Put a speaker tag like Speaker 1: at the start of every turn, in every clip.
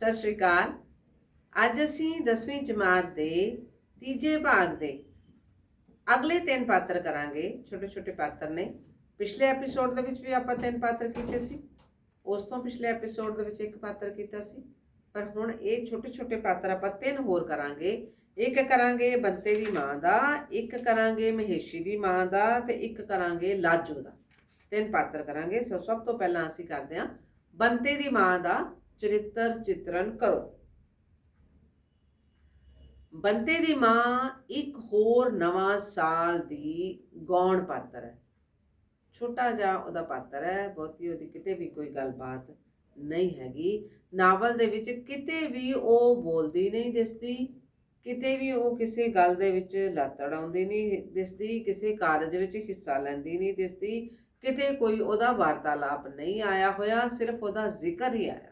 Speaker 1: ਸਤਿ ਸ਼੍ਰੀ ਅਕਾਲ। ਅੱਜ ਅਸੀਂ 10ਵੀਂ ਜਮਾਤ ਦੇ ਤੀਜੇ ਭਾਗ ਦੇ ਅਗਲੇ ਤਿੰਨ ਪਾਤਰ ਕਰਾਂਗੇ। ਛੋਟੇ ਛੋਟੇ ਪਾਤਰ ਨੇ। ਪਿਛਲੇ ਐਪੀਸੋਡ ਦੇ ਵਿੱਚ ਵੀ ਆਪਾਂ ਤਿੰਨ ਪਾਤਰ ਕੀਤੇ ਸੀ। ਉਸ ਤੋਂ ਪਿਛਲੇ ਐਪੀਸੋਡ ਦੇ ਵਿੱਚ ਇੱਕ ਪਾਤਰ ਕੀਤਾ ਸੀ। ਪਰ ਹੁਣ ਇਹ ਛੋਟੇ ਛੋਟੇ ਪਾਤਰ ਆਪਾਂ ਤਿੰਨ ਹੋਰ ਕਰਾਂਗੇ। ਇੱਕ ਕਰਾਂਗੇ ਬੰਤੇ ਦੀ ਮਾਂ ਦਾ, ਇੱਕ ਕਰਾਂਗੇ ਮਹੇਸ਼ੀ ਦੀ ਮਾਂ ਦਾ ਤੇ ਇੱਕ ਕਰਾਂਗੇ ਲਾਜੂ ਦਾ। ਤਿੰਨ ਪਾਤਰ ਕਰਾਂਗੇ। ਸੋ ਸਭ ਤੋਂ ਪਹਿਲਾਂ ਅਸੀਂ ਕਰਦੇ ਹਾਂ ਬੰਤੇ ਦੀ ਮਾਂ ਦਾ ਚਰਿੱਤਰ ਚਿਤਰਨ ਕਰੋ। ਬੰਤੇ ਦੀ ਮਾਂ ਇੱਕ ਹੋਰ ਨਵਾਂ ਸਾਲ ਦੀ ਗੌਣ ਪਾਤਰ ਹੈ। ਛੋਟਾ ਜਿਹਾ ਉਹਦਾ ਪਾਤਰ ਹੈ, ਬਹੁਤੀ ਉਹਦੀ ਕਿਤੇ ਵੀ ਕੋਈ ਗੱਲਬਾਤ ਨਹੀਂ ਹੈਗੀ। ਨਾਵਲ ਦੇ ਵਿੱਚ ਕਿਤੇ ਵੀ ਉਹ ਬੋਲਦੀ ਨਹੀਂ ਦਿਸਦੀ, ਕਿਤੇ ਵੀ ਉਹ ਕਿਸੇ ਗੱਲ ਦੇ ਵਿੱਚ ਲੱਤ ਅੜਾਉਂਦੀ ਨਹੀਂ ਦਿਸਦੀ, ਕਿਸੇ ਕਾਰਜ ਵਿੱਚ ਹਿੱਸਾ ਲੈਂਦੀ ਨਹੀਂ ਦਿਸਦੀ, ਕਿਤੇ ਕੋਈ ਉਹਦਾ ਵਾਰਤਾਲਾਪ ਨਹੀਂ ਆਇਆ ਹੋਇਆ, ਸਿਰਫ ਉਹਦਾ ਜ਼ਿਕਰ ਹੀ ਆਇਆ।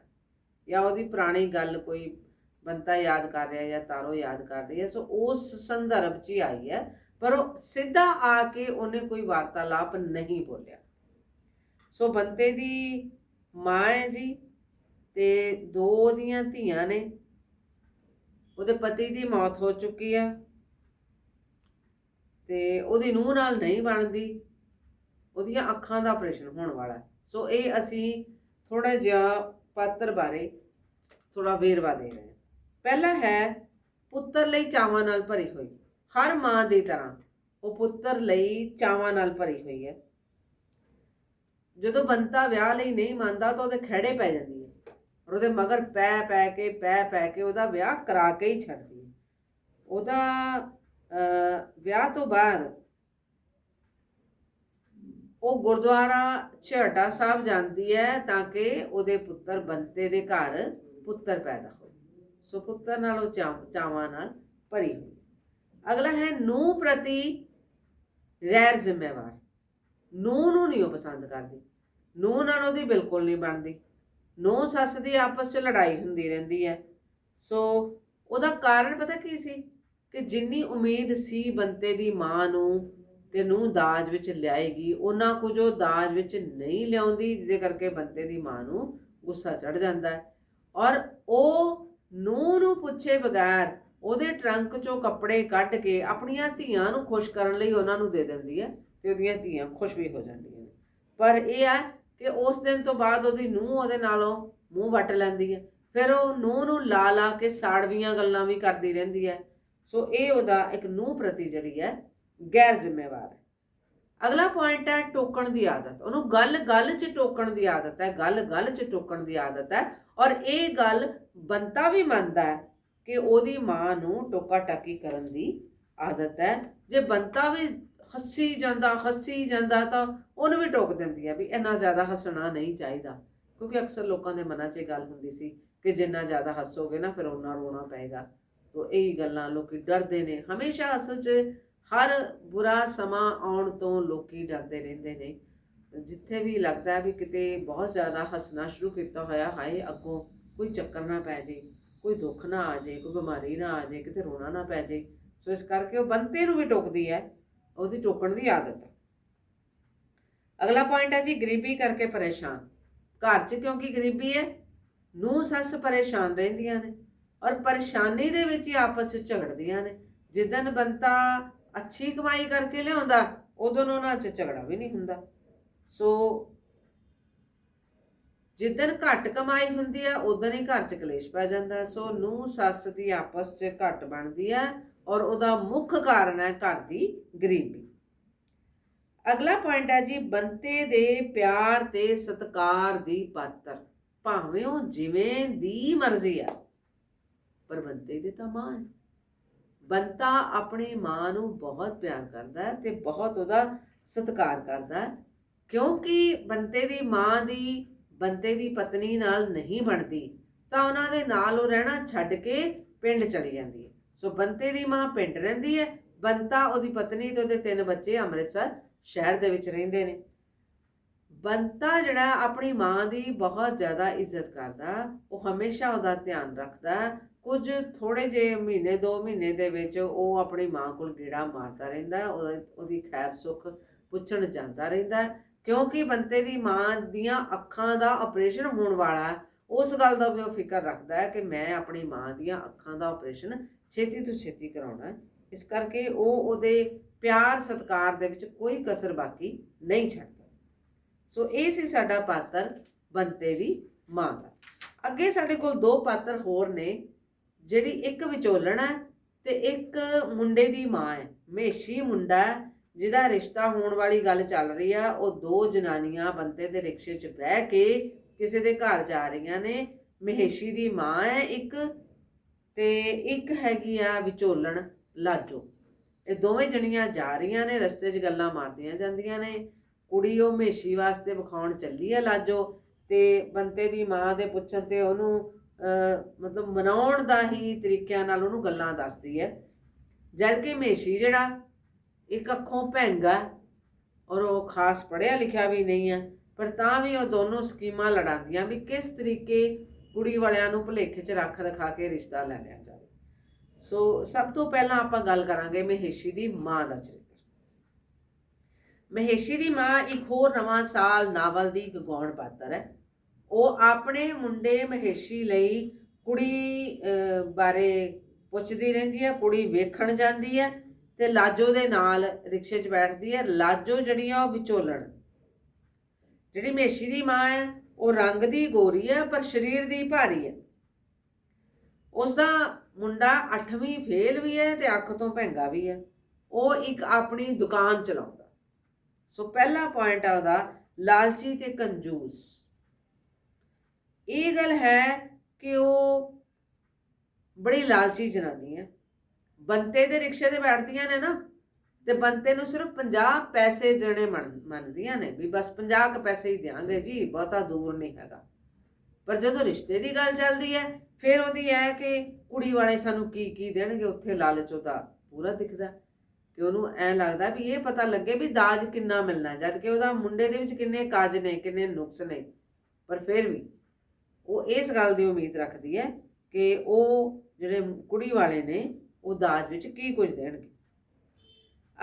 Speaker 1: ਜਾਂ ਉਹਦੀ ਪੁਰਾਣੀ ਗੱਲ ਕੋਈ ਬੰਤਾ ਯਾਦ ਕਰ ਰਿਹਾ ਜਾਂ ਤਾਰੋ ਯਾਦ ਕਰ ਰਹੀ ਹੈ, ਸੋ ਉਸ ਸੰਦਰਭ 'ਚ ਹੀ ਆਈ ਹੈ, ਪਰ ਉਹ ਸਿੱਧਾ ਆ ਕੇ ਉਹਨੇ ਕੋਈ ਵਾਰਤਾਲਾਪ ਨਹੀਂ ਬੋਲਿਆ। ਸੋ ਬੰਤੇ ਦੀ ਮਾਂ ਹੈ ਜੀ ਤੇ ਦੋ ਉਹਦੀਆਂ ਧੀਆਂ ਨੇ, ਉਹਦੇ ਪਤੀ ਦੀ ਮੌਤ ਹੋ ਚੁੱਕੀ ਹੈ ਤੇ ਉਹਦੀ ਨੂੰਹ ਨਾਲ ਨਹੀਂ ਬਣਦੀ, ਉਹਦੀਆਂ ਅੱਖਾਂ ਦਾ ਆਪਰੇਸ਼ਨ ਹੋਣ ਵਾਲਾ ਸੋ ਇਹ ਅਸੀਂ ਥੋੜਾ ਜਿਹਾ ਪਾਤਰ ਬਾਰੇ ਥੋੜਾ ਵੇਰਵਾ ਦੇ ਰਹੇ। ਹਾਂ ਪਹਿਲਾ ਹੈ ਪੁੱਤਰ ਲਈ ਚਾਵਾਂ ਨਾਲ ਭਰੀ ਹੋਈ। ਹਰ ਮਾਂ ਦੀ ਤਰ੍ਹਾਂ ਉਹ ਪੁੱਤਰ ਲਈ ਚਾਵਾਂ ਨਾਲ ਭਰੀ ਹੋਈ ਹੈ। ਜਦੋਂ ਬੰਤਾ ਵਿਆਹ ਲਈ ਨਹੀਂ ਮੰਨਦਾ ਤਾਂ ਉਹਦੇ ਖੜੇ ਪੈ ਜਾਂਦੀ ਹੈ ਔਰ ਉਹਦੇ ਮਗਰ ਪੈ ਪੈ ਕੇ, ਪੈ ਪੈ ਕੇ ਉਹਦਾ ਵਿਆਹ ਕਰਾ ਕੇ ਹੀ ਛੱਡਦੀ ਹੈ। ਉਹਦਾ ਵਿਆਹ ਤੋਂ ਬਾਅਦ ਉਹ ਗੁਰਦੁਆਰਾ ਛੇੜਾ ਸਾਹਿਬ ਜਾਂਦੀ ਹੈ ਤਾਂ ਕਿ ਉਹਦੇ ਪੁੱਤਰ ਬੰਤੇ ਦੇ ਘਰ ਪੁੱਤਰ ਪੈਦਾ ਹੋਵੇ ਸੋ ਪੁੱਤਰ ਨਾਲ ਉਹ ਚਾਵ- ਚਾਵਾਂ ਨਾਲ ਭਰੀ ਹੋਈ। ਅਗਲਾ ਹੈ ਨੂੰ ਪ੍ਰਤੀ ਗੈਰ ਜ਼ਿੰਮੇਵਾਰ। ਨੂੰ ਨੂੰ ਨਹੀਂ ਉਹ ਪਸੰਦ ਕਰਦੀ। ਨੂੰ ਨਾਲ ਉਹਦੀ ਬਿਲਕੁਲ ਨਹੀਂ ਬਣਦੀ। ਨੂੰ ਸੱਸ ਦੀ ਆਪਸ 'ਚ ਲੜਾਈ ਹੁੰਦੀ ਰਹਿੰਦੀ ਹੈ। ਸੋ ਉਹਦਾ ਕਾਰਨ ਪਤਾ ਕੀ ਸੀ? ਕਿ ਜਿੰਨੀ ਉਮੀਦ ਸੀ ਬੰਤੇ ਦੀ ਮਾਂ ਨੂੰ ਕਿ ਨੂੰ ਦਾਜ ਵਿੱਚ ਲਿਆਏਗੀ ਉਹਨਾਂ ਕੁਝ ਉਹ ਦਾਜ ਵਿੱਚ ਨਹੀਂ ਲਿਆਉਂਦੀ, ਜਿਹਦੇ ਕਰਕੇ ਬੰਤੇ ਦੀ ਮਾਂ ਨੂੰ ਗੁੱਸਾ ਚੜ ਜਾਂਦਾ ਹੈ। ਔਰ ਉਹ ਨੂੰ ਨੂੰ ਪੁੱਛੇ ਬਗੈਰ ਉਹਦੇ ਟਰੰਕ ਚੋਂ ਕੱਪੜੇ ਕੱਢ ਕੇ ਆਪਣੀਆਂ ਧੀਆਂ ਨੂੰ ਖੁਸ਼ ਕਰਨ ਲਈ ਉਹਨਾਂ ਨੂੰ ਦੇ ਦਿੰਦੀ ਹੈ ਤੇ ਉਹਦੀਆਂ ਧੀਆਂ ਖੁਸ਼ ਵੀ ਹੋ ਜਾਂਦੀਆਂ ਨੇ। ਪਰ ਇਹ ਹੈ ਕਿ ਉਸ ਦਿਨ ਤੋਂ ਬਾਅਦ ਉਹਦੀ ਨੂੰਹ ਉਹਦੇ ਨਾਲੋਂ ਮੂੰਹ ਵੱਟ ਲੈਂਦੀ ਹੈ। ਫਿਰ ਉਹ ਨੂੰਹ ਨੂੰ ਲਾ ਲਾ ਕੇ ਸਾੜਵੀਆਂ ਗੱਲਾਂ ਵੀ ਕਰਦੀ ਰਹਿੰਦੀ ਹੈ। ਸੋ ਇਹ ਉਹਦਾ ਇੱਕ ਨੂੰਹ ਪ੍ਰਤੀ ਜਿਹੜੀ ਹੈ ਗੈਰ ਜ਼ਿੰਮੇਵਾਰ ਹੈ। ਅਗਲਾ ਪੁਆਇੰਟ ਹੈ ਟੋਕਣ ਦੀ ਆਦਤ। ਉਹਨੂੰ ਗੱਲ ਗੱਲ 'ਚ ਟੋਕਣ ਦੀ ਆਦਤ ਹੈ, ਗੱਲ ਗੱਲ 'ਚ ਟੋਕਣ ਦੀ ਆਦਤ ਹੈ। ਔਰ ਇਹ ਗੱਲ ਬੰਤਾ ਵੀ ਮੰਨਦਾ ਹੈ ਕਿ ਉਹਦੀ ਮਾਂ ਨੂੰ ਟੋਕਾ ਟਾਕੀ ਕਰਨ ਦੀ ਆਦਤ ਹੈ। ਜੇ ਬੰਤਾ ਵੀ ਹੱਸੀ ਜਾਂਦਾ ਹੱਸੀ ਜਾਂਦਾ ਤਾਂ ਉਹਨੂੰ ਵੀ ਟੋਕ ਦਿੰਦੀ ਹੈ ਵੀ ਇੰਨਾ ਜ਼ਿਆਦਾ ਹੱਸਣਾ ਨਹੀਂ ਚਾਹੀਦਾ। ਕਿਉਂਕਿ ਅਕਸਰ ਲੋਕਾਂ ਦੇ ਮਨਾਂ 'ਚ ਇਹ ਗੱਲ ਹੁੰਦੀ ਸੀ ਕਿ ਜਿੰਨਾ ਜ਼ਿਆਦਾ ਹੱਸੋਗੇ ਨਾ ਫਿਰ ਉਹਨਾਂ ਰੋਣਾ ਪਏਗਾ। ਤੋ ਇਹ ਗੱਲਾਂ ਲੋਕੀ ਡਰਦੇ ਨੇ। ਹਮੇਸ਼ਾ ਅਸਲ 'ਚ ਹਰ ਬੁਰਾ ਸਮਾਂ ਆਉਣ ਤੋਂ ਲੋਕੀ ਡਰਦੇ ਰਹਿੰਦੇ ਨੇ। ਜਿੱਥੇ ਵੀ ਲੱਗਦਾ ਹੈ ਵੀ ਕਿਤੇ ਬਹੁਤ ਜ਼ਿਆਦਾ ਹੱਸਣਾ ਸ਼ੁਰੂ ਕੀਤਾ ਹੋਇਆ, ਹਾਏ ਅੱਗੋਂ ਕੋਈ ਚੱਕਰ ਨਾ ਪੈ ਜੇ, ਕੋਈ ਦੁੱਖ ਨਾ ਆ ਜੇ, ਕੋਈ ਬਿਮਾਰੀ ਨਾ ਆ ਜੇ, ਕਿਤੇ ਰੋਣਾ ਨਾ ਪੈ ਜੇ, ਸੋ ਇਸ ਕਰਕੇ ਉਹ ਬੰਤੇ ਨੂੰ ਵੀ ਟੋਕਦੀ ਹੈ, ਉਹਦੀ ਟੋਕਣ ਦੀ ਆਦਤ ਹੈ। ਅਗਲਾ ਪੁਆਇੰਟ ਹੈ ਜੀ, ਗਰੀਬੀ ਕਰਕੇ ਪਰੇਸ਼ਾਨ। ਘਰ 'ਚ ਕਿਉਂਕਿ ਗਰੀਬੀ ਹੈ ਨੂੰ ਸੱਸ ਪਰੇਸ਼ਾਨ ਰਹਿੰਦੀਆਂ ਨੇ ਔਰ ਪਰੇਸ਼ਾਨੀ ਦੇ ਵਿੱਚ ਹੀ ਆਪਸ ਵਿੱਚ ਝਗੜਦੀਆਂ ਨੇ। ਜਿੱਦਨ ਬੰਤਾ ਅੱਛੀ ਕਮਾਈ ਕਰਕੇ ਲਿਆਉਂਦਾ, ਉਦੋਂ ਉਹਨਾਂ 'ਚ ਝਗੜਾ ਵੀ ਨਹੀਂ ਹੁੰਦਾ। ਸੋ ਜਿੱਦਨ ਘੱਟ ਕਮਾਈ ਹੁੰਦੀ ਹੈ, ਉਦੋਂ ਹੀ ਘਰ 'ਚ ਕਲੇਸ਼ ਪੈ ਜਾਂਦਾ ਸੋ ਨੂੰ ਸੱਸ ਦੀ ਆਪਸ 'ਚ ਘੱਟ ਬਣਦੀ ਹੈ ਔਰ ਉਹਦਾ ਮੁੱਖ ਕਾਰਨ ਹੈ ਘਰ ਦੀ ਗਰੀਬੀ। ਅਗਲਾ ਪੁਆਇੰਟ ਹੈ ਜੀ, ਬੰਤੇ ਦੇ ਪਿਆਰ ਤੇ ਸਤਕਾਰ ਦੀ ਪਾਤਰ। ਭਾਵੇਂ ਉਹ ਜਿਵੇਂ ਦੀ ਮਰਜ਼ੀ ਆ ਪਰ ਬੰਤੇ ਦੀ ਤਾਂ ਮਾਂ ਹੈ ਬੰਤਾ ਆਪਣੀ ਮਾਂ ਨੂੰ ਬਹੁਤ ਪਿਆਰ ਕਰਦਾ ਹੈ ਤੇ ਬਹੁਤ ਉਹਦਾ ਸਤਿਕਾਰ ਕਰਦਾ ਹੈ, ਕਿਉਂਕਿ ਬੰਤੇ ਦੀ ਮਾਂ ਦੀ, ਬੰਤੇ ਦੀ ਪਤਨੀ ਨਾਲ ਨਹੀਂ ਬਣਦੀ, ਤਾਂ ਉਹਨਾਂ ਦੇ ਨਾਲ ਉਹ ਰਹਿਣਾ ਛੱਡ ਕੇ ਪਿੰਡ ਚਲੀ ਜਾਂਦੀ ਹੈ। ਸੋ ਬੰਤੇ ਦੀ ਮਾਂ ਪਿੰਡ ਰਹਿੰਦੀ ਹੈ, ਬੰਤਾ ਉਹਦੀ ਪਤਨੀ ਤੇ ਉਹਦੇ ਤਿੰਨ ਬੱਚੇ ਅੰਮ੍ਰਿਤਸਰ ਸ਼ਹਿਰ ਦੇ ਵਿੱਚ ਰਹਿੰਦੇ ਨੇ। ਬੰਤਾ ਜਿਹੜਾ ਆਪਣੀ ਮਾਂ ਦੀ ਬਹੁਤ ਜ਼ਿਆਦਾ ਇੱਜ਼ਤ ਕਰਦਾ, ਉਹ ਹਮੇਸ਼ਾ ਉਹਦਾ ਧਿਆਨ ਰੱਖਦਾ ਕੁਝ ਥੋੜੇ ਜਿਹੇ ਮਹੀਨੇ, ਦੋ ਮਹੀਨੇ ਦੇ ਵਿੱਚ ਉਹ ਆਪਣੀ ਮਾਂ ਕੋਲ ਗੇੜਾ ਮਾਰਦਾ ਰਹਿੰਦਾ ਉਹਦੀ ਖੈਰ ਸੁੱਖ ਪੁੱਛਣ ਜਾਂਦਾ ਰਹਿੰਦਾ ਕਿਉਂਕਿ ਬੰਤੇ ਦੀ ਮਾਂ ਦੀਆਂ ਅੱਖਾਂ ਦਾ ਆਪਰੇਸ਼ਨ ਹੋਣ ਵਾਲਾ ਉਸ ਗੱਲ ਦਾ ਵੀ ਉਹ ਫਿਕਰ ਰੱਖਦਾ ਹੈ ਕਿ ਮੈਂ ਆਪਣੀ ਮਾਂ ਦੀਆਂ ਅੱਖਾਂ ਦਾ ਆਪਰੇਸ਼ਨ ਛੇਤੀ ਤੋਂ ਛੇਤੀ ਕਰਾਉਣਾ ਇਸ ਕਰਕੇ ਉਹ ਉਹਦੇ ਪਿਆਰ ਸਤਕਾਰ ਦੇ ਵਿੱਚ ਕੋਈ ਕਸਰ ਬਾਕੀ ਨਹੀਂ ਛੱਡਦਾ। ਸੋ ਇਹ ਸੀ ਸਾਡਾ ਪਾਤਰ ਬੰਤੇ ਦੀ ਮਾਂ ਦਾ। ਅੱਗੇ ਸਾਡੇ ਕੋਲ ਦੋ ਪਾਤਰ ਹੋਰ ਨੇ। ਜਿਹੜੀ ਇੱਕ ਵਿਚੋਲਣ ਹੈ ਤੇ ਇੱਕ ਮੁੰਡੇ ਦੀ ਮਾਂ ਹੈ ਮੇਸ਼ੀ ਮੁੰਡਾ ਜਿਹਦਾ ਰਿਸ਼ਤਾ ਹੋਣ ਵਾਲੀ ਗੱਲ ਚੱਲ ਰਹੀ ਆ, ਉਹ ਦੋ ਜਨਾਨੀਆਂ ਬੰਤੇ ਦੇ ਰਿਕਸ਼ੇ 'ਚ ਬਹਿ ਕੇ ਕਿਸੇ ਦੇ ਘਰ ਜਾ ਰਹੀਆਂ ਨੇ, ਮਹੇਸ਼ੀ ਦੀ ਮਾਂ ਹੈ ਇੱਕ ਤੇ ਇੱਕ ਹੈਗੀ ਆ ਵਿਚੋਲਣ ਲਾਜੋ। ਇਹ ਦੋਵੇਂ ਜਣੀਆਂ ਜਾ ਰਹੀਆਂ ਨੇ, ਰਸਤੇ 'ਚ ਗੱਲਾਂ ਮਾਰਦੀਆਂ ਜਾਂਦੀਆਂ ਨੇ, ਕੁੜੀ ਉਹ ਮਹੇਸ਼ੀ ਵਾਸਤੇ ਵਿਖਾਉਣ ਚੱਲੀ ਹੈ ਲਾਜੋ ਤੇ ਬੰਤੇ ਦੀ ਮਾਂ ਦੇ ਪੁੱਛਣ ਤੇ ਉਹਨੂੰ ਮਤਲਬ ਮਨਾਉਣ ਦਾ ਹੀ ਤਰੀਕਿਆਂ ਨਾਲ ਉਹਨੂੰ ਗੱਲਾਂ ਦੱਸਦੀ ਹੈ। ਜਦ ਕਿ ਮਹੇਸ਼ੀ ਜਿਹੜਾ ਇੱਕ ਅੱਖੋਂ ਭੈਂਗਾ ਔਰ ਉਹ ਖਾਸ ਪੜ੍ਹਿਆ ਲਿਖਿਆ ਵੀ ਨਹੀਂ ਹੈ, ਪਰ ਤਾਂ ਵੀ ਉਹ ਦੋਨੋਂ ਸਕੀਮਾਂ ਲੜਾਉਂਦੀਆਂ ਵੀ ਕਿਸ ਤਰੀਕੇ ਕੁੜੀ ਵਾਲਿਆਂ ਨੂੰ ਭੁਲੇਖੇ 'ਚ ਰੱਖ ਰਖਾ ਕੇ ਰਿਸ਼ਤਾ ਲੈ ਲਿਆ ਜਾਵੇ। ਸੋ ਸਭ ਤੋਂ ਪਹਿਲਾਂ ਆਪਾਂ ਗੱਲ ਕਰਾਂਗੇ ਮਹੇਸ਼ੀ ਦੀ ਮਾਂ ਦਾ ਚਰਿੱਤਰ। ਮਹੇਸ਼ੀ ਦੀ ਮਾਂ ਇੱਕ ਹੋਰ ਨਵਾਂ ਸਾਲ ਨਾਵਲ ਦੀ ਇੱਕ ਗੌਣ ਪਾਤਰ ਹੈ। ਉਹ ਆਪਣੇ ਮੁੰਡੇ ਮਹੇਸ਼ੀ ਲਈ ਕੁੜੀ ਬਾਰੇ ਪੁੱਛਦੀ ਰਹਿੰਦੀ ਹੈ, ਕੁੜੀ ਵੇਖਣ ਜਾਂਦੀ ਹੈ ਤੇ ਲਾਜੋ ਦੇ ਨਾਲ ਰਿਕਸ਼ੇ 'ਚ ਬੈਠਦੀ ਹੈ। ਲਾਜੋ ਜਿਹੜੀ ਆ ਉਹ ਵਿਚੋਲਣ। ਜਿਹੜੀ ਮਹੇਸ਼ੀ ਦੀ ਮਾਂ ਹੈ, ਉਹ ਰੰਗ ਦੀ ਗੋਰੀ ਹੈ, ਪਰ ਸਰੀਰ ਦੀ ਭਾਰੀ ਹੈ। ਉਸ ਦਾ ਮੁੰਡਾ 8ਵੀਂ ਫੇਲ ਵੀ ਹੈ ਤੇ ਅੱਖ ਤੋਂ ਭੈਂਗਾ ਵੀ ਹੈ। ਉਹ ਇੱਕ ਆਪਣੀ ਦੁਕਾਨ ਚਲਾਉਂਦਾ। ਸੋ ਪਹਿਲਾ ਪੁਆਇੰਟ ਆ ਉਹਦਾ, ਲਾਲਚੀ ਤੇ ਕੰਜੂਸ। ਇਹ ਗੱਲ ਹੈ ਕਿ ਉਹ ਬੜੀ ਲਾਲਚੀ ਜਨਾਨੀ ਹੈ। ਬੰਤੇ ਦੇ ਰਿਕਸ਼ੇ ਤੇ ਬੈਠਦੀਆਂ ਨੇ ਨਾ, ਤੇ ਬੰਤੇ ਨੂੰ ਸਿਰਫ 50 ਪੈਸੇ ਦੇਣੇ ਮੰਨ- ਮੰਨਦੀਆਂ ਨੇ ਵੀ ਬਸ 50 ਕ ਪੈਸੇ ਹੀ ਦਿਆਂਗੇ ਜੀ, ਬਹੁਤਾ ਦੂਰ ਨਹੀਂ ਹੈਗਾ। ਪਰ ਜਦੋਂ ਰਿਸ਼ਤੇ ਦੀ ਗੱਲ ਚੱਲਦੀ ਹੈ, ਫਿਰ ਉਹਦੀ ਹੈ ਕਿ ਕੁੜੀ ਵਾਲੇ ਸਾਨੂੰ ਕੀ ਕੀ ਦੇਣਗੇ, ਉੱਥੇ ਲਾਲਚ ਉਹਦਾ ਪੂਰਾ ਦਿਖਦਾ ਕਿ ਉਹਨੂੰ ਐ ਲੱਗਦਾ ਵੀ ਇਹ ਪਤਾ ਲੱਗੇ ਵੀ ਦਾਜ ਕਿੰਨਾ ਮਿਲਣਾ ਜਦ ਕਿ ਉਹਦਾ ਮੁੰਡੇ ਦੇ ਵਿੱਚ ਕਿੰਨੇ ਕਾਜ ਨੇ, ਕਿੰਨੇ ਨੁਕਸ ਨੇ। ਪਰ ਫਿਰ ਵੀ ਉਹ ਇਸ ਗੱਲ ਦੀ ਉਮੀਦ ਰੱਖਦੀ ਹੈ ਕਿ ਉਹ ਜਿਹੜੇ ਕੁੜੀ ਵਾਲੇ ਨੇ, ਉਹ ਦਾਜ ਵਿੱਚ ਕੀ ਕੁਝ ਦੇਣਗੇ।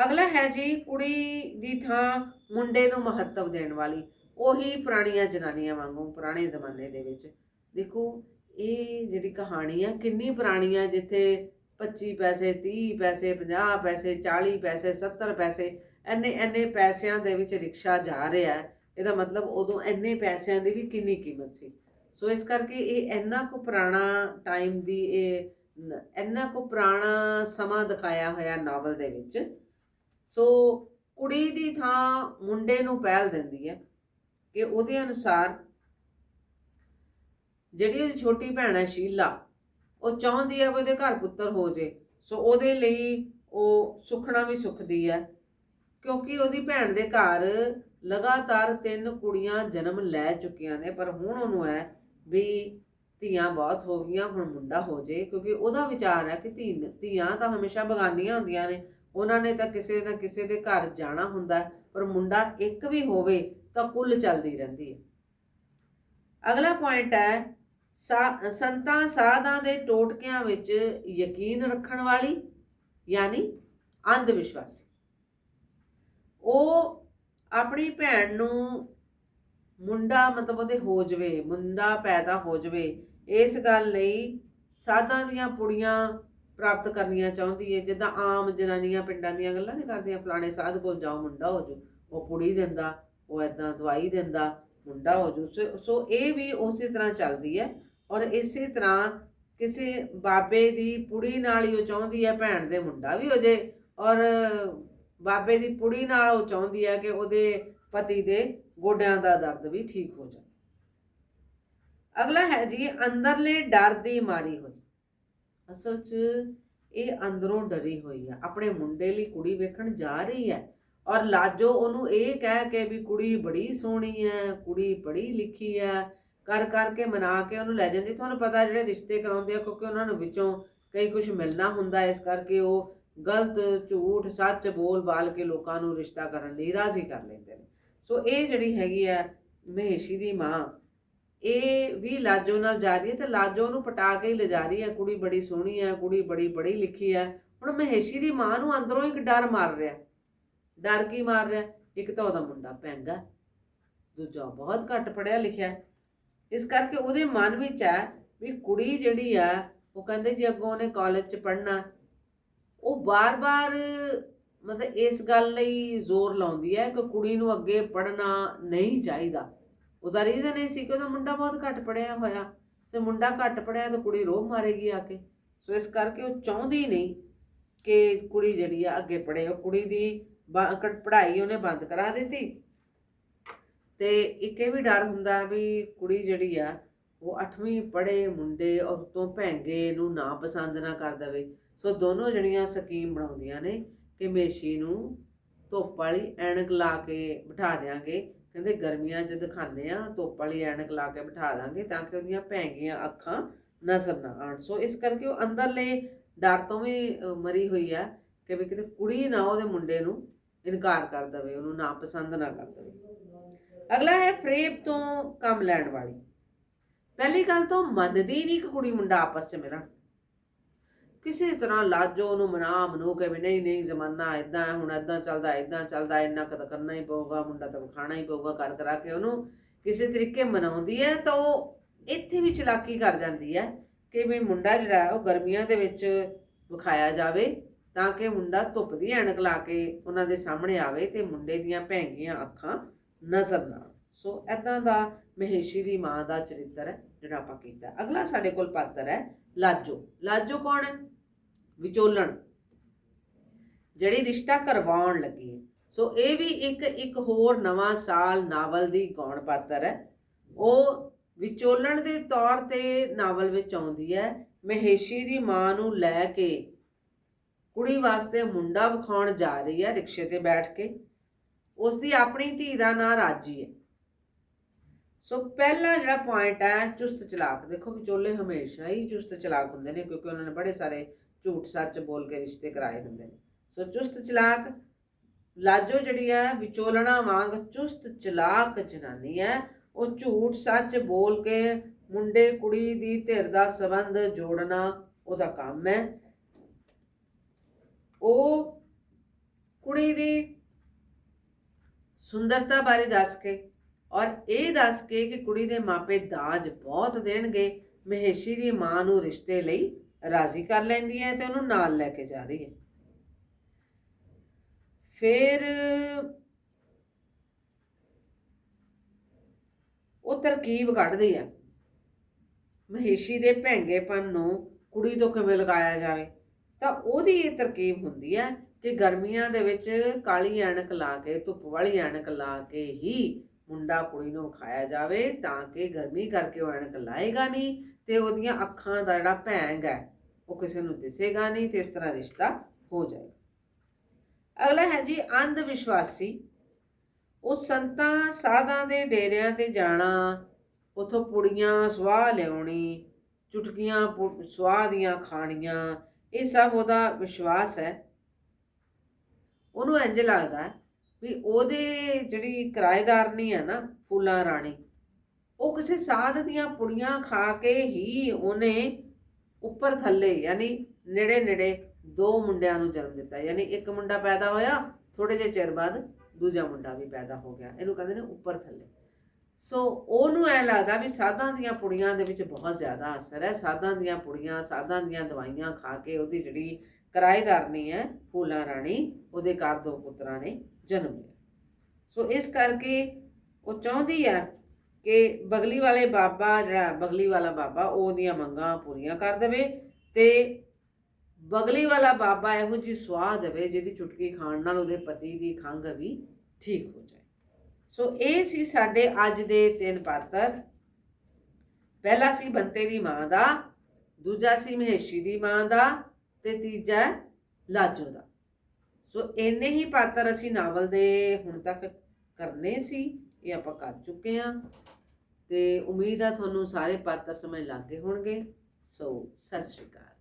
Speaker 1: ਅਗਲਾ ਹੈ ਜੀ ਕੁੜੀ ਦੀ ਥਾਂ ਮੁੰਡੇ ਨੂੰ ਮਹੱਤਵ ਦੇਣ ਵਾਲੀ। ਉਹੀ ਪੁਰਾਣੀਆਂ ਜਨਾਨੀਆਂ ਵਾਂਗੂ, ਪੁਰਾਣੇ ਜ਼ਮਾਨੇ ਦੇ ਵਿੱਚ। ਦੇਖੋ, ਇਹ ਜਿਹੜੀ ਕਹਾਣੀ ਆ, ਕਿੰਨੀ ਪੁਰਾਣੀ ਆ, ਜਿੱਥੇ 25 ਪੈਸੇ 30 ਪੈਸੇ 50 ਪੈਸੇ 40 ਪੈਸੇ 70 ਪੈਸੇ, ਐਨੇ ਐਨੇ ਪੈਸਿਆਂ ਦੇ ਵਿੱਚ ਰਿਕਸ਼ਾ ਜਾ ਰਿਹਾ। ਇਹਦਾ ਮਤਲਬ ਉਦੋਂ ਐਨੇ ਪੈਸਿਆਂ ਦੀ ਵੀ ਕਿੰਨੀ ਕੀਮਤ ਸੀ। ਸੋ ਇਸ ਕਰਕੇ ਇਹ ਇੰਨਾ ਕੁ ਪੁਰਾਣਾ ਟਾਈਮ ਦੀ ਇਹ ਇੰਨਾ ਕੁ ਪੁਰਾਣਾ ਸਮਾਂ ਦਿਖਾਇਆ ਹੋਇਆ ਨਾਵਲ ਦੇ ਵਿੱਚ। ਸੋ ਕੁੜੀ ਦੀ ਥਾਂ ਮੁੰਡੇ ਨੂੰ ਪਹਿਲ ਦਿੰਦੀ ਹੈ ਕਿ ਉਹਦੇ ਅਨੁਸਾਰ ਜਿਹੜੀ ਉਹਦੀ ਛੋਟੀ ਭੈਣ ਹੈ ਸ਼ੀਲਾ, ਉਹ ਚਾਹੁੰਦੀ ਹੈ ਵੀ ਉਹਦੇ ਘਰ ਪੁੱਤਰ ਹੋ ਜੇ। ਸੋ ਉਹਦੇ ਲਈ ਉਹ ਸੁਖਣਾ ਵੀ ਸੁਖਦੀ ਹੈ, ਕਿਉਂਕਿ ਉਹਦੀ ਭੈਣ ਦੇ ਘਰ ਲਗਾਤਾਰ ਤਿੰਨ ਕੁੜੀਆਂ ਜਨਮ ਲੈ ਚੁੱਕੀਆਂ ਨੇ, ਪਰ ਹੁਣ ਉਹਨੂੰ ਹੈ ਵੀ ਧੀਆਂ ਬਹੁਤ ਹੋ ਗਈਆਂ, ਹੁਣ ਮੁੰਡਾ ਹੋ ਜੇ, ਕਿਉਂਕਿ ਉਹਦਾ ਵਿਚਾਰ ਹੈ ਕਿ ਧੀ, ਧੀਆਂ ਤਾਂ ਹਮੇਸ਼ਾ ਬਗਾਨੀਆਂ ਹੁੰਦੀਆਂ ਨੇ। ਉਹਨਾਂ ਨੇ ਤਾਂ ਕਿਸੇ ਨਾ ਕਿਸੇ ਦੇ ਘਰ ਜਾਣਾ ਹੁੰਦਾ ਪਰ ਮੁੰਡਾ ਇੱਕ ਵੀ ਹੋਵੇ ਤਾਂ ਕੁੱਲ ਚੱਲਦੀ ਰਹਿੰਦੀ ਹੈ। ਅਗਲਾ ਪੁਆਇੰਟ ਹੈ, ਸਾ- ਸੰਤਾਂ ਸਾਧਾਂ ਦੇ ਟੋਟਕਿਆਂ ਵਿੱਚ ਯਕੀਨ ਰੱਖਣ ਵਾਲੀ, ਯਾਨੀ ਅੰਧ ਵਿਸ਼ਵਾਸੀ। ਉਹ ਆਪਣੀ ਭੈਣ ਨੂੰ ਮੁੰਡਾ ਮਤਲਬ ਉਹਦੇ ਹੋ ਜਵੇ, ਮੁੰਡਾ ਪੈਦਾ ਹੋ ਜਵੇ, ਇਸ ਗੱਲ ਲਈ ਸਾਧਾਂ ਦੀਆਂ ਪੁੜੀਆਂ ਪ੍ਰਾਪਤ ਕਰਨੀਆਂ ਚਾਹੁੰਦੀ ਹੈ ਜਿੱਦਾਂ ਆਮ ਜਨਾਨੀਆਂ ਪਿੰਡਾਂ ਦੀਆਂ ਗੱਲਾਂ ਨਹੀਂ ਕਰਦੀਆਂ, ਫਲਾਣੇ ਸਾਧ ਕੋਲ ਜਾਓ, ਮੁੰਡਾ ਹੋ ਜੂ ਉਹ ਪੁੜੀ ਦਿੰਦਾ, ਉਹ ਐਦਾਂ ਦਵਾਈ ਦਿੰਦਾ, ਮੁੰਡਾ ਹੋ ਜੂ ਸੋ- ਸੋ ਇਹ ਵੀ ਉਸੇ ਤਰ੍ਹਾਂ ਚੱਲਦੀ ਹੈ ਔਰ ਇਸੇ ਤਰ੍ਹਾਂ ਕਿਸੇ ਬਾਬੇ ਦੀ ਪੁੜੀ ਨਾਲ ਹੀ ਉਹ ਚਾਹੁੰਦੀ ਹੈ ਭੈਣ ਦੇ ਮੁੰਡਾ ਵੀ ਹੋ ਜੇ ਔਰ ਬਾਬੇ ਦੀ ਪੁੜੀ ਨਾਲ ਉਹ ਚਾਹੁੰਦੀ ਹੈ ਕਿ ਉਹਦੇ ਪਤੀ ਦੇ ਗੋਡਿਆਂ ਦਾ ਦਰਦ ਵੀ ਠੀਕ ਹੋ ਜਾਵੇ। ਅਗਲਾ ਹੈ ਜੀ, ਅੰਦਰਲੇ ਡਰ ਦੀ ਮਾਰੀ ਹੋਈ। ਅਸਲ 'ਚ ਇਹ ਅੰਦਰੋਂ ਡਰੀ ਹੋਈ ਹੈ ਆਪਣੇ ਮੁੰਡੇ ਲਈ ਕੁੜੀ ਵੇਖਣ ਜਾ ਰਹੀ ਹੈ ਔਰ ਲਾਜੋ ਉਹਨੂੰ ਇਹ ਕਹਿ ਕੇ ਵੀ ਕੁੜੀ ਬੜੀ ਸੋਹਣੀ ਹੈ ਕੁੜੀ ਪੜ੍ਹੀ ਲਿਖੀ ਹੈ ਕਰ ਕਰਕੇ ਮਨਾ ਕੇ ਉਹਨੂੰ ਲੈ ਜਾਂਦੀ। ਤੁਹਾਨੂੰ ਪਤਾ ਜਿਹੜੇ ਰਿਸ਼ਤੇ ਕਰਾਉਂਦੇ ਆ, ਕਿਉਂਕਿ ਉਹਨਾਂ ਨੂੰ ਵਿੱਚੋਂ ਕਈ ਕੁਝ ਮਿਲਣਾ ਹੁੰਦਾ, ਇਸ ਕਰਕੇ ਉਹ ਗਲਤ, ਝੂਠ, ਸੱਚ ਬੋਲ ਬਾਲ ਕੇ ਲੋਕਾਂ ਨੂੰ ਰਿਸ਼ਤਾ ਕਰਨ ਲਈ ਰਾਜ਼ੀ ਕਰ ਲੈਂਦੇ ਨੇ। ਸੋ ਇਹ ਜਿਹੜੀ ਹੈਗੀ ਆ ਮਹੇਸ਼ੀ ਦੀ ਮਾਂ, ਇਹ ਵੀ ਲਾਜੋ ਨਾਲ ਜਾ ਰਹੀ ਹੈ ਤੇ ਲਾਜੋ ਨੂੰ ਪਟਾ ਕੇ ਹੀ ਲਿਜਾ ਰਹੀ ਹੈ। ਕੁੜੀ ਬੜੀ ਸੋਹਣੀ ਹੈ, ਕੁੜੀ ਬੜੀ ਪੜ੍ਹੀ ਲਿਖੀ ਹੈ। ਹੁਣ ਮਹੇਸ਼ੀ ਦੀ ਮਾਂ ਨੂੰ ਅੰਦਰੋਂ ਇੱਕ ਡਰ ਮਾਰ ਰਿਹਾ ਡਰ ਕੀ ਮਾਰ ਰਿਹਾ ਇੱਕ ਤਾਂ ਉਹਦਾ ਮੁੰਡਾ ਪੈਂਗਾ ਦੂਜਾ ਬਹੁਤ ਘੱਟ ਪੜ੍ਹਿਆ ਲਿਖਿਆ ਇਸ ਕਰਕੇ ਉਹਦੇ ਮਨ ਵਿੱਚ ਹੈ ਵੀ ਕੁੜੀ ਜਿਹੜੀ ਆ, ਉਹ ਕਹਿੰਦੇ ਜੀ ਅੱਗੋਂ ਉਹਨੇ ਕਾਲਜ 'ਚ ਪੜ੍ਹਨਾ, ਉਹ ਬਾਰ-ਬਾਰ ਮਤਲਬ ਇਸ ਗੱਲ ਲਈ ਜ਼ੋਰ ਲਾਉਂਦੀ ਹੈ ਕਿ ਕੁੜੀ ਨੂੰ ਅੱਗੇ ਪੜ੍ਹਨਾ ਨਹੀਂ ਚਾਹੀਦਾ। ਉਹਦਾ ਰੀਜ਼ਨ ਇਹ ਸੀ ਕਿ ਉਹਦਾ ਮੁੰਡਾ ਬਹੁਤ ਘੱਟ ਪੜਿਆ ਹੋਇਆ। ਤੇ ਮੁੰਡਾ ਘੱਟ ਪੜਿਆ ਤਾਂ ਕੁੜੀ ਰੋਹ ਮਾਰੇਗੀ ਆ ਕੇ। ਸੋ ਇਸ ਕਰਕੇ ਉਹ ਚਾਹੁੰਦੀ ਨਹੀਂ ਕਿ ਕੁੜੀ ਜਿਹੜੀ ਆ ਅੱਗੇ ਪੜ੍ਹੇ। ਉਹ ਕੁੜੀ ਦੀ ਬਾ- ਪੜ੍ਹਾਈ ਉਹਨੇ ਬੰਦ ਕਰਾ ਦਿੱਤੀ। ਤੇ ਇੱਕ ਇਹ ਵੀ ਡਰ ਹੁੰਦਾ ਵੀ ਕੁੜੀ ਜਿਹੜੀ ਆ, ਉਹ 8ਵੀਂ ਪੜ੍ਹੇ ਮੁੰਡੇ ਔਰ ਤੋਂ ਭੈਂਗੇ ਨੂੰ ਨਾ ਪਸੰਦ ਨਾ ਕਰ ਦਵੇ। ਸੋ ਦੋਨੋਂ ਜਣੀਆਂ ਸਕੀਮ ਬਣਾਉਂਦੀਆਂ ਨੇ। ਕਿ ਮੇਸ਼ੀ ਨੂੰ ਧੁੱਪ ਵਾਲੀ ਐਨਕ ਲਾ ਕੇ ਬਿਠਾ ਦਿਆਂਗੇ। ਕਹਿੰਦੇ ਗਰਮੀਆਂ 'ਚ ਦਿਖਾਉਂਦੇ ਆ, ਧੁੱਪ ਵਾਲੀ ਐਨਕ ਲਾ ਕੇ ਬਿਠਾ ਦਾਂਗੇ ਤਾਂ ਕਿ ਉਹਦੀਆਂ ਭੈਂਗੀਆਂ ਅੱਖਾਂ ਨਜ਼ਰ ਨਾ ਆਉਣ। ਸੋ ਇਸ ਕਰਕੇ ਉਹ ਅੰਦਰਲੇ ਡਰ ਤੋਂ ਵੀ ਮਰੀ ਹੋਈ ਆ ਕਿ ਵੀ ਕਿਤੇ ਕੁੜੀ ਨਾ ਉਹਦੇ ਮੁੰਡੇ ਨੂੰ ਇਨਕਾਰ ਕਰ ਦਵੇ, ਉਹਨੂੰ ਨਾ ਪਸੰਦ ਨਾ ਕਰ ਦਵੇ। ਅਗਲਾ ਹੈ ਫਰੇਬ ਤੋਂ ਕੰਮ ਲੈਣ ਵਾਲੀ। ਪਹਿਲੀ ਗੱਲ ਤਾਂ ਉਹ ਮੰਨਦੀ ਨਹੀਂ ਕਿ ਕੁੜੀ ਮੁੰਡਾ ਆਪਸ 'ਚ ਮਿਲਣ। ਕਿਸੇ ਤਰ੍ਹਾਂ ਲਾਜੋ ਉਹਨੂੰ ਮਨਾ ਮਨੂ ਕੇ ਵੀ ਨਹੀਂ ਨਹੀਂ ਜ਼ਮਾਨਾ ਇਦਾਂ ਹੁਣ ਇਦਾਂ ਚੱਲਦਾ ਇਦਾਂ ਚੱਲਦਾ, ਇੰਨਾ ਕੁ ਕਰਨਾ ਹੀ ਪਊਗਾ, ਮੁੰਡਾ ਤਾਂ ਖਾਣਾ ਹੀ ਪਊਗਾ ਕਰ ਕਰਾ ਕੇ ਉਹਨੂੰ ਕਿਸੇ ਤਰੀਕੇ ਮਨਾਉਂਦੀ ਹੈ ਤਾਂ ਉਹ ਇੱਥੇ ਵੀ ਚਲਾਕੀ ਕਰ ਜਾਂਦੀ ਹੈ ਕਿ ਵੀ ਮੁੰਡਾ ਜਿਹੜਾ ਉਹ ਗਰਮੀਆਂ ਦੇ ਵਿੱਚ ਵਿਖਾਇਆ ਜਾਵੇ ਤਾਂ ਕਿ ਮੁੰਡਾ ਧੁੱਪ ਦੀ ਐਨਕ ਲਾ ਕੇ ਉਹਨਾਂ ਦੇ ਸਾਹਮਣੇ ਆਵੇ ਤੇ ਮੁੰਡੇ ਦੀਆਂ ਭੈਂਗੀਆਂ ਅੱਖਾਂ ਨਜ਼ਰ ਨਾ ਸੋ ਐਦਾਂ ਦਾ ਮਹੇਸ਼ੀ ਦੀ ਮਾਂ ਦਾ ਚਰਿੱਤਰ ਹੈ ਜਿਹੜਾ ਆਪਾਂ ਕੀਤਾ। ਅਗਲਾ ਸਾਡੇ ਕੋਲ ਪਾਤਰ ਹੈ ਲਾਜੋ। ਲਾਜੋ ਕੌਣ ਹੈ? ਵਿਚੋਲਣ। ਜਿਹੜੀ ਰਿਸ਼ਤਾ ਕਰਵਾਉਣ ਲੱਗੀ ਹੈ। ਸੋ ਇਹ ਵੀ ਇੱਕ ਇੱਕ ਹੋਰ ਨਵਾਂ ਸਾਲ ਨਾਵਲ ਦੀ ਗੌਣ ਪਾਤਰ ਹੈ। ਉਹ ਵਿਚੋਲਣ ਦੇ ਤੌਰ ਤੇ ਨਾਵਲ ਵਿੱਚ ਆਉਂਦੀ ਹੈ। ਮਹੇਸ਼ੀ ਦੀ ਮਾਂ ਨੂੰ ਲੈ ਕੇ ਕੁੜੀ ਵਾਸਤੇ ਮੁੰਡਾ ਵਿਖਾਉਣ ਜਾ ਰਹੀ ਹੈ ਰਿਕਸ਼ੇ ਤੇ ਬੈਠ ਕੇ। ਉਸ ਦੀ ਆਪਣੀ ਧੀ ਦਾ ਨਾਂ ਰਾਜੀ ਹੈ। ਸੋ ਪਹਿਲਾ ਜਿਹੜਾ ਪੁਆਇੰਟ ਹੈ, ਚੁਸਤ ਚਲਾਕ। ਦੇਖੋ ਵਿਚੋਲੇ ਹਮੇਸ਼ਾ ਹੀ ਚੁਸਤ ਚਲਾਕ ਹੁੰਦੇ ਨੇ, ਕਿਉਂਕਿ ਉਹਨਾਂ ਨੇ ਬੜੇ ਸਾਰੇ ਝੂਠ ਸੱਚ ਬੋਲ ਕੇ ਰਿਸ਼ਤੇ ਕਰਾਏ ਹੁੰਦੇ ਨੇ। ਸੋ ਚੁਸਤ ਚਲਾਕ, ਲਾਜੋ ਜਿਹੜੀ ਹੈ, ਵਿਚੋਲਣਾ ਵਾਂਗ ਚੁਸਤ ਚਲਾਕ ਜਨਾਨੀ ਹੈ, ਉਹ ਝੂਠ ਸੱਚ ਬੋਲ ਕੇ ਮੁੰਡੇ, ਕੁੜੀ ਦੀ ਧਿਰ ਦਾ ਸਬੰਧ ਜੋੜਨਾ ਉਹਦਾ ਕੰਮ ਹੈ। ਉਹ ਕੁੜੀ ਦੀ ਸੁੰਦਰਤਾ ਬਾਰੇ ਦੱਸ ਕੇ ਔਰ ਇਹ ਦੱਸ ਕੇ ਕਿ ਕੁੜੀ ਦੇ ਮਾਪੇ ਦਾਜ ਬਹੁਤ ਦੇਣਗੇ। ਮਹੇਸ਼ੀ ਦੀ ਮਾਂ ਨੂੰ ਰਿਸ਼ਤੇ ਲਈ ਰਾਜ਼ੀ ਕਰ ਲੈਂਦੀ ਹੈ ਤੇ ਉਹਨੂੰ ਨਾਲ ਲੈ ਕੇ ਜਾ ਰਹੀ ਹੈ। ਫਿਰ ਉਹ ਤਰਕੀਬ ਕੱਢਦੀ ਹੈ। ਮਹੇਸ਼ੀ ਦੇ ਭੈਂਗੇਪਨ ਨੂੰ ਕੁੜੀ ਤੋਂ ਕਿਵੇਂ ਲਗਾਇਆ ਜਾਵੇ? ਤਾਂ ਉਹਦੀ ਇਹ ਤਰਕੀਬ ਹੁੰਦੀ ਹੈ ਕਿ ਗਰਮੀਆਂ ਦੇ ਵਿੱਚ ਕਾਲੀ ਐਣਕ ਲਾ ਕੇ, ਧੁੱਪ ਵਾਲੀ ਐਣਕ ਲਾ ਕੇ ਹੀ ਮੁੰਡਾ ਕੁੜੀ ਨੂੰ ਖਾਇਆ ਜਾਵੇ ਤਾਂ ਕਿ ਗਰਮੀ ਕਰਕੇ ਉਹ ਐਨਕ ਲਾਏਗਾ ਨਹੀਂ ਤੇ ਉਹਦੀਆਂ ਅੱਖਾਂ ਦਾ ਜਿਹੜਾ ਭੈਂਗ ਹੈ, ਉਹ ਕਿਸੇ ਨੂੰ ਦਿਸੇਗਾ ਨਹੀਂ ਤੇ ਇਸ ਤਰ੍ਹਾਂ ਰਿਸ਼ਤਾ ਹੋ ਜਾਏਗਾ। ਅਗਲਾ ਹੈ ਜੀ ਅੰਧ ਵਿਸ਼ਵਾਸੀ ਉਹ ਸੰਤਾਂ ਸਾਧਾਂ ਦੇ ਡੇਰਿਆਂ ਤੇ ਜਾਣਾ, ਉਥੋਂ ਪੁੜੀਆਂ ਸਵਾਹ ਲਿਆਉਣੀ, ਚੁਟਕੀਆਂ ਪੁ- ਸਵਾਹ ਦੀਆਂ ਖਾਣੀਆਂ, ਇਹ ਸਭ ਉਹਦਾ ਵਿਸ਼ਵਾਸ ਹੈ। ਉਹਨੂੰ ਇੰਜ ਲੱਗਦਾ ਹੈ ਵੀ ਉਹਦੇ ਜਿਹੜੀ ਕਿਰਾਏਦਾਰਨੀ ਨਹੀਂ ਹੈ ਨਾ, ਫੂਲਾਂ ਰਾਣੀ, ਉਹ ਕਿਸੇ ਸਾਧ ਦੀਆਂ ਪੁੜੀਆਂ ਖਾ ਕੇ ਹੀ ਉਹਨੇ ਉੱਪਰ ਥੱਲੇ ਯਾਨੀ ਨੇੜੇ ਨੇੜੇ ਦੋ ਮੁੰਡਿਆਂ ਨੂੰ ਜਨਮ ਦਿੱਤਾ। ਯਾਨੀ ਇੱਕ ਮੁੰਡਾ ਪੈਦਾ ਹੋਇਆ ਥੋੜੇ ਜਿਹੇ ਚਿਰ ਬਾਅਦ ਦੂਜਾ ਮੁੰਡਾ ਵੀ ਪੈਦਾ ਹੋ ਗਿਆ। ਇਹਨੂੰ ਕਹਿੰਦੇ ਨੇ ਉੱਪਰ ਥੱਲੇ। ਸੋ ਉਹਨੂੰ ਐ ਲੱਗਦਾ ਵੀ ਸਾਧਾਂ ਦੀਆਂ ਪੁੜੀਆਂ ਦੇ ਵਿੱਚ ਬਹੁਤ ਜ਼ਿਆਦਾ ਅਸਰ ਹੈ। ਸਾਧਾਂ ਦੀਆਂ ਪੁੜੀਆਂ, ਸਾਧਾਂ ਦੀਆਂ ਦਵਾਈਆਂ ਖਾ ਕੇ ਉਹਦੀ ਜਿਹੜੀ ਕਿਰਾਏਦਾਰਨੀ ਹੈ ਫੂਲਾਂ ਰਾਣੀ, ਉਹਦੇ ਘਰ ਦੋ ਪੁੱਤਰਾਂ ਨੇ ਜਨਮ ਲਿਆ। ਸੋ ਇਸ ਕਰਕੇ ਉਹ ਚਾਹੁੰਦੀ ਹੈ ਕਿ ਬਗਲੀ ਵਾਲੇ ਬਾਬਾ ਜਿਹੜਾ ਬਗਲੀ ਵਾਲਾ ਬਾਬਾ, ਉਹ ਉਹਦੀਆਂ ਮੰਗਾਂ ਪੂਰੀਆਂ ਕਰ ਦੇਵੇ ਤੇ ਬਗਲੀ ਵਾਲਾ ਬਾਬਾ ਇਹੋ ਜੀ ਸਵਾਹ ਦੇਵੇ ਜਿਹਦੀ ਚੁਟਕੀ ਖਾਣ ਨਾਲ ਉਹਦੇ ਪਤੀ ਦੀ ਖੰਘ ਵੀ ਠੀਕ ਹੋ ਜਾਏ। ਸੋ ਇਹ ਸੀ ਸਾਡੇ ਅੱਜ ਦੇ ਤਿੰਨ ਪਾਤਰ। ਪਹਿਲਾ ਸੀ ਬੰਤੇ ਦੀ ਮਾਂ ਦਾ, ਦੂਜਾ ਸੀ ਮਹੇਸ਼ੀ ਦੀ ਮਾਂ ਦਾ ਤੇ ਤੀਜਾ ਹੈ ਲਾਜੋ ਦਾ। ਸੋ ਇੰਨੇ ਹੀ ਪਾਤਰ ਅਸੀਂ ਨਾਵਲ ਦੇ ਹੁਣ ਤੱਕ ਕਰਨੇ ਸੀ, ਇਹ ਆਪਾਂ ਕਰ ਚੁੱਕੇ ਹਾਂ। ਤੇ ਉਮੀਦ ਆ ਤੁਹਾਨੂੰ ਸਾਰੇ ਪਾਤਰ ਸਮਝ ਲੱਗ ਗਏ ਹੋਣਗੇ। ਸੋ ਸਤਿ ਸ਼੍ਰੀ ਅਕਾਲ।